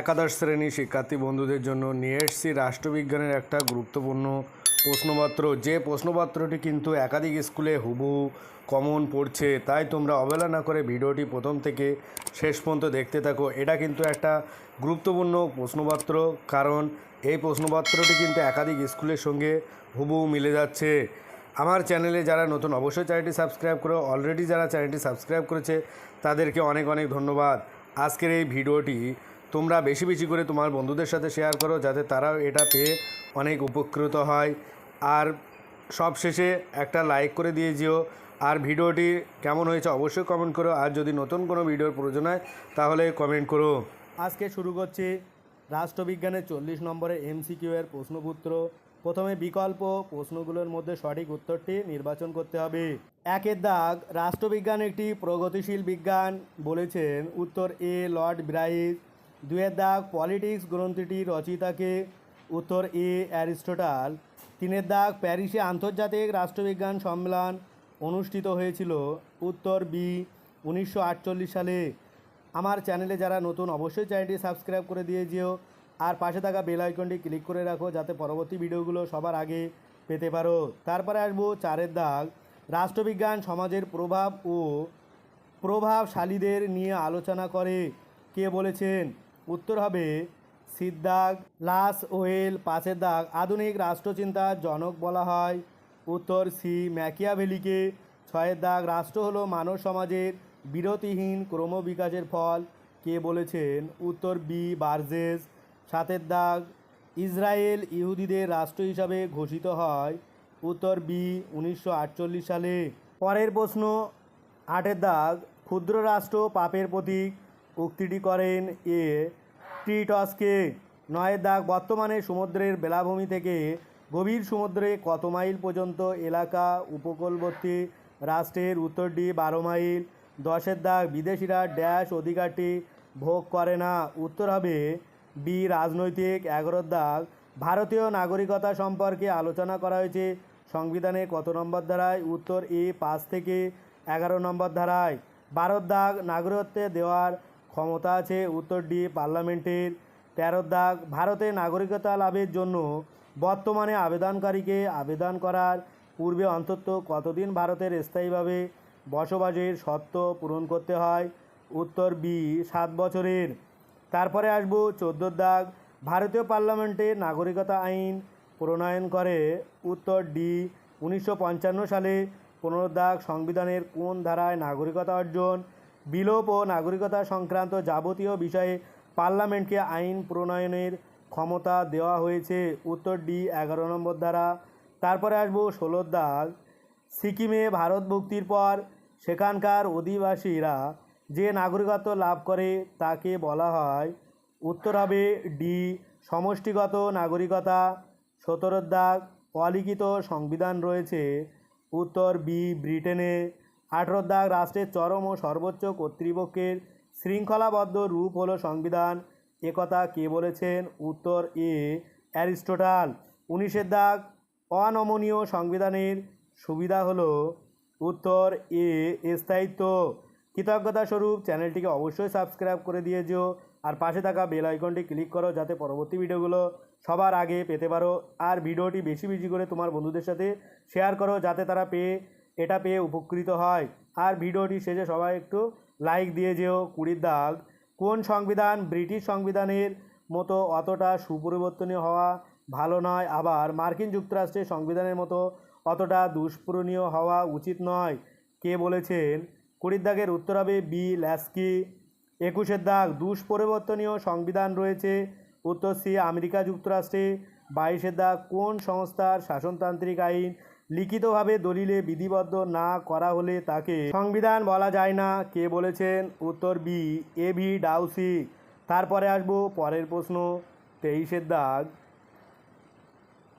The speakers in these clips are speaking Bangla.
একাদশ শ্রেণি শিক্ষার্থী বন্ধুদের জন্য নিয়ে এসেছি রাষ্ট্রবিজ্ঞানের একটা গুরুত্বপূর্ণ প্রশ্নপত্র। যে প্রশ্নপত্রটি কিন্তু একাধিক স্কুলে হুবু কমন পড়ছে, তাই তোমরা অবহেলা না করে ভিডিওটি প্রথম থেকে শেষ পর্যন্ত দেখতে থাকো। এটা কিন্তু একটা গুরুত্বপূর্ণ প্রশ্নপত্র, কারণ এই প্রশ্নপত্রটি কিন্তু একাধিক স্কুলের সঙ্গে হুবু মিলে যাচ্ছে। আমার চ্যানেলে যারা নতুন, অবশ্যই চ্যানেলটি সাবস্ক্রাইব করো। অলরেডি যারা চ্যানেলটি সাবস্ক্রাইব করেছে, তাদেরকে অনেক অনেক ধন্যবাদ। আজকের এই ভিডিওটি তোমরা বেশি বেশি করে তোমার বন্ধুদের সাথে শেয়ার করো যাতে তারাও এটা পেয়ে অনেক উপকৃত হয়। আর সব শেষে একটা লাইক করে দিয়ে যেও। আর ভিডিওটি কেমন হয়েছে অবশ্যই কমেন্ট করো। আর যদি নতুন কোনো ভিডিওর প্রয়োজন হয়, তাহলে কমেন্ট করো। আজকে শুরু করছি রাষ্ট্রবিজ্ঞানের চল্লিশ নম্বরের এমসিকিউ এর প্রশ্নপত্র। প্রথমে বিকল্প প্রশ্নগুলোর মধ্যে সঠিক উত্তরটি নির্বাচন করতে হবে। একের দাগ, রাষ্ট্রবিজ্ঞান একটি প্রগতিশীল বিজ্ঞান বলেছেন। উত্তর এ, লর্ড ব্রাইস। দুয়ের দাগ পলিটিক্স গ্রন্থিটি রচয়িতাকে উত্তর এ অ্যারিস্টোটাল তিনের দাগ প্যারিসে আন্তর্জাতিক রাষ্ট্রবিজ্ঞান সম্মেলন অনুষ্ঠিত হয়েছিল উত্তর বি, উনিশশো আটচল্লিশ সালে। আমার চ্যানেলে যারা নতুন অবশ্যই চ্যানেলটি সাবস্ক্রাইব করে দিয়ে যেও। আর পাশে থাকা বেল আইকনটি ক্লিক করে রাখো যাতে পরবর্তী ভিডিওগুলো সবার আগে পেতে পারো। তারপরে আসব চারের দাগ রাষ্ট্রবিজ্ঞান সমাজের প্রভাব ও প্রভাবশালীদের নিয়ে আলোচনা করে। কে বলেছেন? উত্তর হবে সিদ্দাগ লাস ওয়েল, পাশের দাগ, আধুনিক রাষ্ট্রচিন্তার জনক বলা হয়। উত্তর সি, ম্যাকিয়াভেলিকে, ছয়ের দাগ, রাষ্ট্র হলো মানব সমাজের বিরতিহীন ক্রমবিকাশের ফল। কে বলেছেন? উত্তর বি, বার্জেস। সাতের দাগ, ইসরায়েল ইহুদিদের রাষ্ট্র হিসাবে ঘোষিত হয়। উত্তর বি, উনিশশো আটচল্লিশ সালে। পরের প্রশ্ন, আটের দাগ, ক্ষুদ্র রাষ্ট্র পাপের প্রতীক। উক্তিটি করেন এ ট্রিটসকে নয়ের দাগ বর্তমানে সমুদ্রের বেলাভূমি থেকে গভীর সমুদ্রে কত মাইল পর্যন্ত এলাকা উপকূলবর্তী রাষ্ট্রের উত্তরটি বারো মাইল, দশের দাগ বিদেশিরা ড্যাশ অধিকারটি ভোগ করে না। উত্তর হবে বি, রাজনৈতিক এগারোর দাগ। ভারতীয় নাগরিকতা সম্পর্কে আলোচনা করা হয়েছে সংবিধানে কত নম্বর ধারায়? উত্তর এ, পাঁচ থেকে এগারো নম্বর ধারায়। বারোর দাগ নাগরিকত্বে দেওয়ার ক্ষমতা আছে উত্তর ডি পার্লামেন্টের। তেরো দাগ, ভারতে নাগরিকতা লাভের জন্য বর্তমানে আবেদনকারীকে আবেদন করার পূর্বে অন্তত কতদিন ভারতের স্থায়ীভাবে বসবাসের শর্ত পূরণ করতে হয়? উত্তর বি, সাত বছরের। তারপরে আসব চোদ্দোর দাগ, ভারতীয় পার্লামেন্টে নাগরিকতা আইন প্রণয়ন করে। উত্তর ডি, উনিশশো পঞ্চান্ন সালে পনেরো দাগ সংবিধানের কোন ধারায় নাগরিকতা অর্জন বিলোপ ও নাগরিকতা সংক্রান্ত যাবতীয় বিষয়ে পার্লামেন্টকে আইন প্রণয়নের ক্ষমতা দেওয়া হয়েছে উত্তর ডি এগারো নম্বর ধারা। তারপরে আসব ষোলোর দাগ। সিকিমে ভারত মুক্তির পর সেখানকার অধিবাসীরা যে নাগরিকত্ব লাভ করে তাকে বলা হয়, উত্তর হবে ডি, সমষ্টিগত নাগরিকতা। সতেরোর দাগ, অলিখিত সংবিধান রয়েছে। উত্তর বি, ব্রিটেনে। আঠেরোর দাগ রাষ্ট্রের চরম ও সর্বোচ্চ কর্তৃপক্ষের শৃঙ্খলাবদ্ধ রূপ হলো সংবিধান। একথা কে বলেছেন? উত্তর এ, অ্যারিস্টোটাল। উনিশের দাগ অনমনীয় সংবিধানের সুবিধা হলো উত্তর এ, স্থায়িত্ব। কৃতজ্ঞতা স্বরূপ চ্যানেলটিকে অবশ্যই সাবস্ক্রাইব করে দিয়ে যেও আর পাশে থাকা বেল আইকনটি ক্লিক করো যাতে পরবর্তী ভিডিওগুলো সবার আগে পেতে পারো। আর ভিডিওটি বেশি বেশি করে তোমার বন্ধুদের সাথে শেয়ার করো যাতে তারা পেয়ে এটা পেয়ে উপকৃত হয়। আর ভিডিওটি শেষে সবাই একটু লাইক দিয়ে যেও, কুড়ির দাগ। কোন সংবিধান ব্রিটিশ সংবিধানের মতো অতটা সুপরিবর্তনীয় হওয়া ভালো নয়, আবার মার্কিন যুক্তরাষ্ট্রের সংবিধানের মতো অতটা দুষ্পূরণীয় হওয়া উচিত নয়। কে বলেছেন? কুড়ির দাগের উত্তর হবে বি ল্যাস্কি। একুশের দাগ, দুষ্পরিবর্তনীয় সংবিধান রয়েছে। উত্তর সি আমেরিকা যুক্তরাষ্ট্রে। বাইশের দাগ, কোন সংস্থার শাসনতান্ত্রিক আইন লিখিতভাবে দলিলে বিধিবদ্ধ না করা হলে তাকে সংবিধান বলা যায় না। কে বলেছেন? উত্তর বি, এ ভি ডাউসি। তারপরে আসব পরের প্রশ্ন, তেইশের দাগ।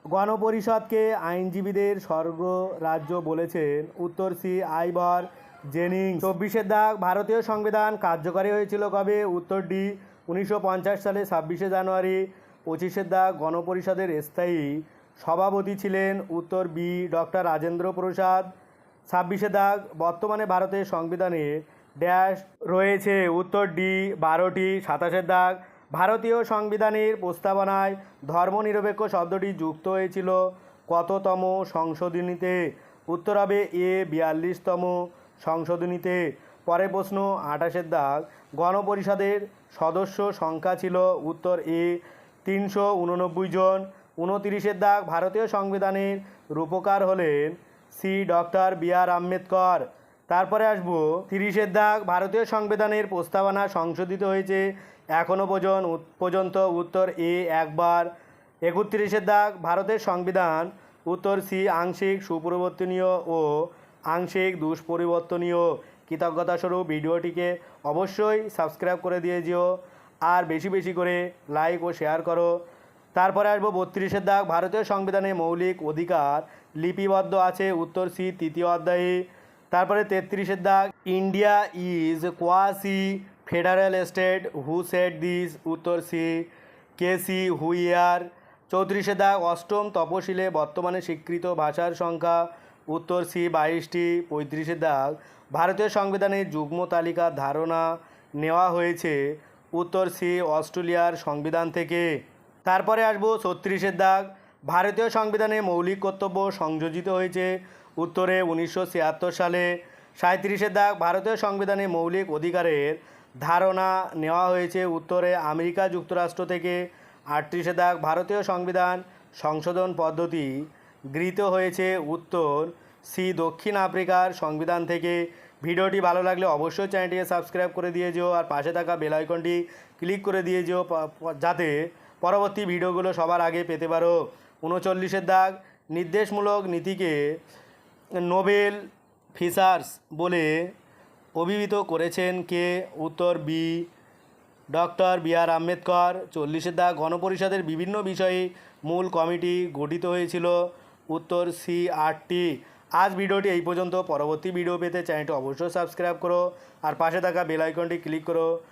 গণপরিষদকে আইনজীবীদের স্বর্গ রাজ্য বলেছেন। উত্তর সি আইবর জেনিংস চব্বিশের দাগ, ভারতীয় সংবিধান কার্যকরী হয়েছিল কবে? উত্তর ডি, উনিশশো পঞ্চাশ সালে ছাব্বিশে জানুয়ারি। পঁচিশের দাগ, গণপরিষদের স্থায়ী সভাপতি ছিলেন উত্তর বি ডক্টর রাজেন্দ্র প্রসাদ। ছাব্বিশে দাগ, বর্তমানে ভারতের সংবিধানে ড্যাশ রয়েছে উত্তর ডি বারোটি সাতাশের দাগ। ভারতীয় সংবিধানের প্রস্তাবনায় ধর্মনিরপেক্ষ শব্দটি যুক্ত হয়েছিল কততম সংশোধনীতে? উত্তর হবে এ, বিয়াল্লিশতম সংশোধনীতে। পরে প্রশ্ন আঠাশের দাগ, গণপরিষদের সদস্য সংখ্যা ছিল উত্তর এ, তিনশো উননব্বই জন। উনতিরিশের দাগ ভারতীয় সংবিধানের রূপকার হলেন C doctor B R Ambedkar. তারপরে আসব, তিরিশের দাগ ভারতীয় সংবিধানের প্রস্তাবনা সংশোধিত হয়েছে এখনও পর্যন্ত পর্যন্ত উত্তর এ একবার। একত্রিশের দাগ ভারতের সংবিধান, উত্তর সি আংশিক সুপরিবর্তনীয় ও আংশিক দুষ্পরিবর্তনীয়। কৃতজ্ঞতাস্বরূপ ভিডিওটিকে অবশ্যই সাবস্ক্রাইব করে দিয়ে যেও। আর বেশি বেশি করে লাইক ও শেয়ার করো। তারপরে আসব বত্রিশের দাগ। ভারতীয় সংবিধানে মৌলিক অধিকার লিপিবদ্ধ আছে। উত্তর সি, তৃতীয় অধ্যায়ে। তারপরে তেত্রিশের দাগ। India is quasi federal state. Who set this? উত্তর সি, কে সি হুইয়ার চৌত্রিশে দাগ। অষ্টম তপশিলে বর্তমানে স্বীকৃত ভাষার সংখ্যা। উত্তর সি, বাইশটি। পঁয়ত্রিশে দাগ। ভারতীয় সংবিধানে যুগ্ম তালিকার ধারণা নেওয়া হয়েছে। উত্তর সি, অস্ট্রেলিয়ার সংবিধান থেকে। তারপরে আসব ছত্রিশের দাগ। ভারতীয় সংবিধানে মৌলিক কর্তব্য সংযোজিত হয়েছে। উত্তরে উনিশশো ছিয়াত্তর সালে সাঁত্রিশের দাগ। ভারতীয় সংবিধানে মৌলিক অধিকারের ধারণা নেওয়া হয়েছে। উত্তরে আমেরিকা যুক্তরাষ্ট্র থেকে আটত্রিশে দাগ। ভারতীয় সংবিধান সংশোধন পদ্ধতি গৃহীত হয়েছে। উত্তর সি দক্ষিণ আফ্রিকার সংবিধান থেকে। ভিডিওটি ভালো লাগলে অবশ্যই চ্যানেলটিকে সাবস্ক্রাইব করে দিয়ে যেও। আর পাশে থাকা বেল আইকনটি ক্লিক করে দিয়ে যেও। যাতে পরবর্তী ভিডিওগুলো সবার আগে পেতে পারো। উনচল্লিশের দাগ, নির্দেশমূলক নীতিকে নোবেল ফিচার্স বলে অভিহিত করেছেন কে? উত্তর B, doctor B R Ambedkar. চল্লিশের দাগ, গণপরিষদের বিভিন্ন বিষয়ে মূল কমিটি গঠিত হয়েছিল। উত্তর সি আটটি আজ ভিডিওটি এই পর্যন্ত। পরবর্তী ভিডিও পেতে চ্যানেলটি অবশ্যই সাবস্ক্রাইব করো আর পাশে থাকা বেল আইকনটি ক্লিক করো।